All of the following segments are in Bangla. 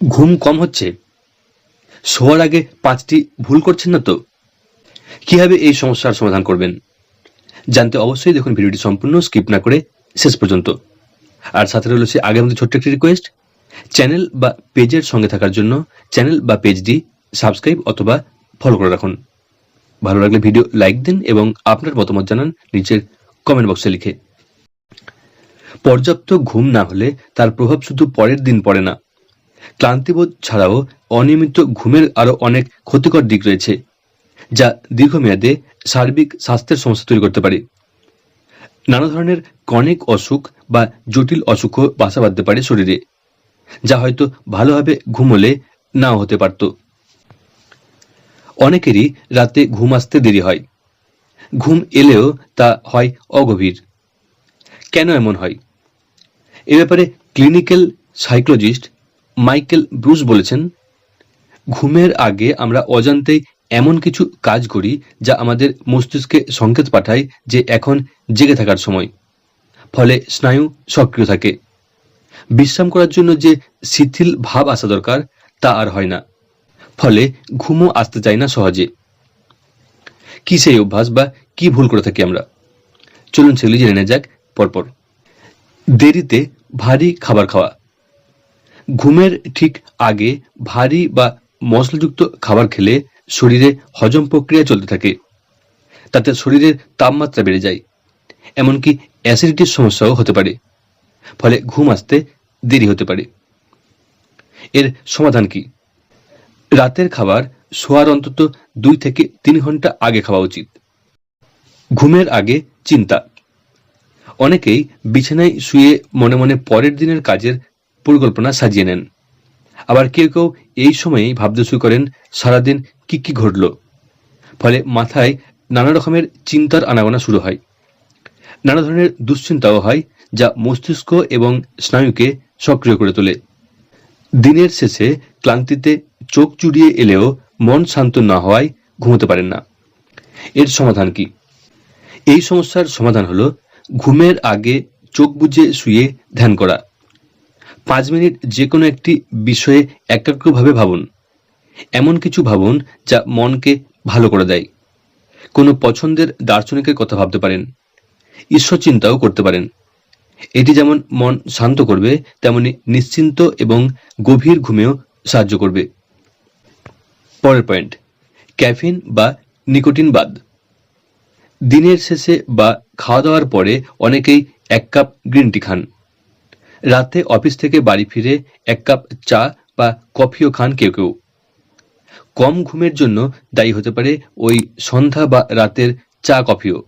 ঘুম কম হচ্ছে? শোয়ার আগে পাঁচটি ভুল করছেন না তো? কীভাবে এই সমস্যার সমাধান করবেন? জানতে অবশ্যই দেখুন ভিডিওটি সম্পূর্ণ স্কিপ না করে শেষ পর্যন্ত। আর সাথে রইল সে আগের মধ্যে ছোট্ট একটি রিকোয়েস্ট চ্যানেল বা পেজের সঙ্গে থাকার জন্য চ্যানেল বা পেজটি সাবস্ক্রাইব অথবা ফলো করে রাখুন। ভালো লাগলে ভিডিও লাইক দিন এবং আপনার মতামত জানান নিচের কমেন্ট বক্সে লিখে। পর্যাপ্ত ঘুম না হলে তার প্রভাব শুধু পরের দিন পড়ে না। ক্লান্তিবোধ ছাড়াও অনিয়মিত ঘুমের আরও অনেক ক্ষতিকর দিক রয়েছে, যা দীর্ঘমেয়াদে সার্বিক স্বাস্থ্যের সমস্যা তৈরি করতে পারে। নানা ধরনের কনিক অসুখ বা জটিল অসুখও বাসা বাঁধতে পারে শরীরে, যা হয়তো ভালোভাবে ঘুমোলে নাও হতে পারত। অনেকেরই রাতে ঘুম আসতে দেরি হয়। ঘুম এলেও তা হয় অগভীর। কেন এমন হয়? এ ব্যাপারে ক্লিনিক্যাল সাইকোলজিস্ট মাইকেল ব্রুস বলেছেন, ঘুমের আগে আমরা অজান্তেই এমন কিছু কাজ করি যা আমাদের মস্তিষ্কে সংকেত পাঠায় যে এখন জেগে থাকার সময়। ফলে স্নায়ু সক্রিয় থাকে। বিশ্রাম করার জন্য যে শিথিল ভাব আসা দরকার, তা আর হয় না। ফলে ঘুমও আসতে চায় না সহজে। কি সেই অভ্যাস বা কি ভুল করে থাকি আমরা? চলুন সেগুলি জেনে যাক পরপর। দেরিতে ভারী খাবার খাওয়া। ঘুমের ঠিক আগে ভারী বা মশলাযুক্ত খাবার খেলে শরীরে হজম প্রক্রিয়া চলতে থাকে। তাতে শরীরের তাপমাত্রা বেড়ে যায়। এমনকি অ্যাসিডিটির সমস্যাও হতে পারে। ফলে ঘুম আসতে দেরি হতে পারে। এর সমাধান কি? রাতের খাবার শোয়ার অন্তত দুই থেকে তিন ঘণ্টা আগে খাওয়া উচিত। ঘুমের আগে চিন্তা। অনেকেই বিছানায় শুয়ে মনে মনে পরের দিনের কাজের পরিকল্পনা সাজিয়ে নেন। আবার কেউ কেউ এই সময়েই ভাবতে শুরু করেন, সারাদিন কি কি ঘটল। ফলে মাথায় নানা রকমের চিন্তার আনাগোনা শুরু হয়। নানা ধরনের দুশ্চিন্তাও হয়, যা মস্তিষ্ক এবং স্নায়ুকে সক্রিয় করে তোলে। দিনের শেষে ক্লান্তিতে চোখ চুড়িয়ে এলেও মন শান্ত না হওয়ায় ঘুমোতে পারেন না। এর সমাধান কি? এই সমস্যার সমাধান হলো ঘুমের আগে চোখ বুজে শুয়ে ধ্যান করা। পাঁচ মিনিট যে কোনো একটি বিষয়ে একাগ্রভাবে ভাবুন। এমন কিছু ভাবুন যা মনকে ভালো করে দেয়। কোনো পছন্দের দার্শনিকের কথা ভাবতে পারেন। ঈশ্বর চিন্তাও করতে পারেন। এটি যেমন মন শান্ত করবে, তেমনি নিশ্চিন্ত এবং গভীর ঘুমেও সাহায্য করবে। পরের পয়েন্ট, ক্যাফিন বা নিকোটিন বাদ। দিনের শেষে বা খাওয়া দাওয়ার পরে অনেকেই এক কাপ গ্রিন টি খান। রাতে অফিস থেকে বাড়ি ফিরে এক কাপ চা বা কফিও খান কেউ কেউ। কম ঘুমের জন্য দায়ী হতে পারে ওই সন্ধ্যা বা রাতের চা কফিও,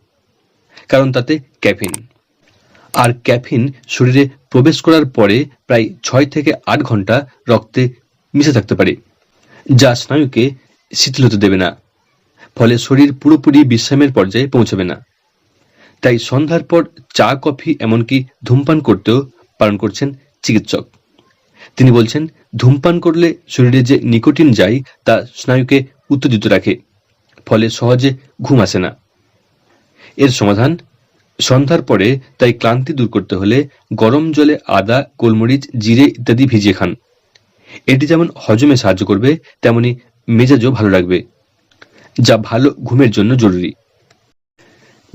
কারণ তাতে ক্যাফিন। আর ক্যাফিন শরীরে প্রবেশ করার পরে প্রায় ছয় থেকে আট ঘণ্টা রক্তে মিশে থাকতে পারে, যা স্নায়ুকে শিথিল হতে দেবে না, ফলে শরীর পুরোপুরি বিশ্রামের পর্যায়ে পৌঁছবে না। তাই সন্ধ্যার পর চা, কফি, এমনকি ধূমপান করতেও পালন করছেন চিকিৎসক। তিনি বলছেন, ধূমপান করলে শরীরে যে নিকোটিন যায়, তা স্নায়ুকে উত্তেজিত রাখে, ফলে সহজে ঘুম আসে না। এর সমাধান, সন্ধ্যার পরে তাই ক্লান্তি দূর করতে হলে গরম জলে আদা, গোলমরিচ, জিরে ইত্যাদি ভিজিয়ে খান। এটি যেমন হজমে সাহায্য করবে, তেমনি মেজাজও ভালো রাখবে, যা ভালো ঘুমের জন্য জরুরি।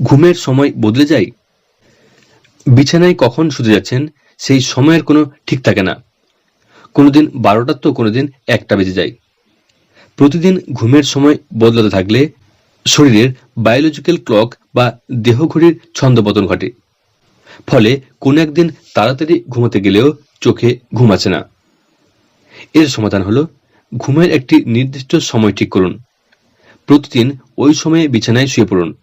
ঘুমের সময় বদলে যায়? বিছানায় কখন শুতে যাচ্ছেন? সেই সময়ের কোনো ঠিক থাকে না। কোনোদিন বারোটার তো কোনোদিন একটা বেজে যায়। প্রতিদিন ঘুমের সময় বদলাতে থাকলে শরীরের বায়োলজিক্যাল ক্লক বা দেহঘড়ির ছন্দপতন ঘটে। ফলে কোনো একদিন তাড়াতাড়ি ঘুমাতে গেলেও চোখে ঘুম আছে না। এর সমাধান হলো ঘুমের একটি নির্দিষ্ট সময় ঠিক করুন। প্রতিদিন ওই সময়ে বিছানায় শুয়ে পড়ুন।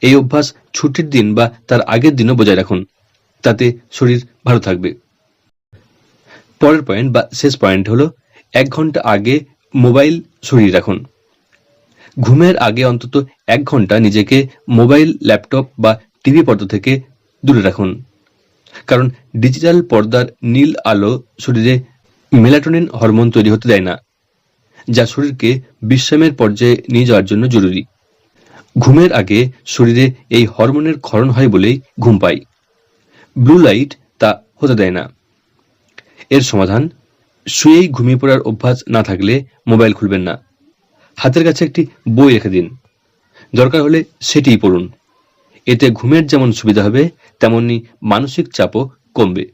এই অভ্যাস ছুটির দিন বা তার আগের দিনও বজায় রাখুন। তাতে শরীর ভালো থাকবে। পরের পয়েন্ট বা শেষ পয়েন্ট হলো, এক ঘণ্টা আগে মোবাইল সরিয়ে রাখুন। ঘুমের আগে অন্তত এক ঘণ্টা নিজেকে মোবাইল, ল্যাপটপ বা টিভি পর্দা থেকে দূরে রাখুন। কারণ ডিজিটাল পর্দার নীল আলো শরীরে মেলাটোনিন হরমোন তৈরি হতে দেয় না, যা শরীরকে বিশ্রামের পর্যায়ে নিয়ে যাওয়ার জন্য জরুরি। ঘুমের আগে শরীরে এই হরমোনের ক্ষরণ হয় বলেই ঘুম পাই ব্লু লাইট তা হতে দেয় না। এর সমাধান, শুয়েই ঘুমিয়ে পড়ার অভ্যাস না থাকলে মোবাইল খুলবেন না। হাতের কাছে একটি বই রেখে দিন। দরকার হলে সেটিই পড়ুন। এতে ঘুমের যেমন সুবিধা হবে, তেমনি মানসিক চাপও কমবে।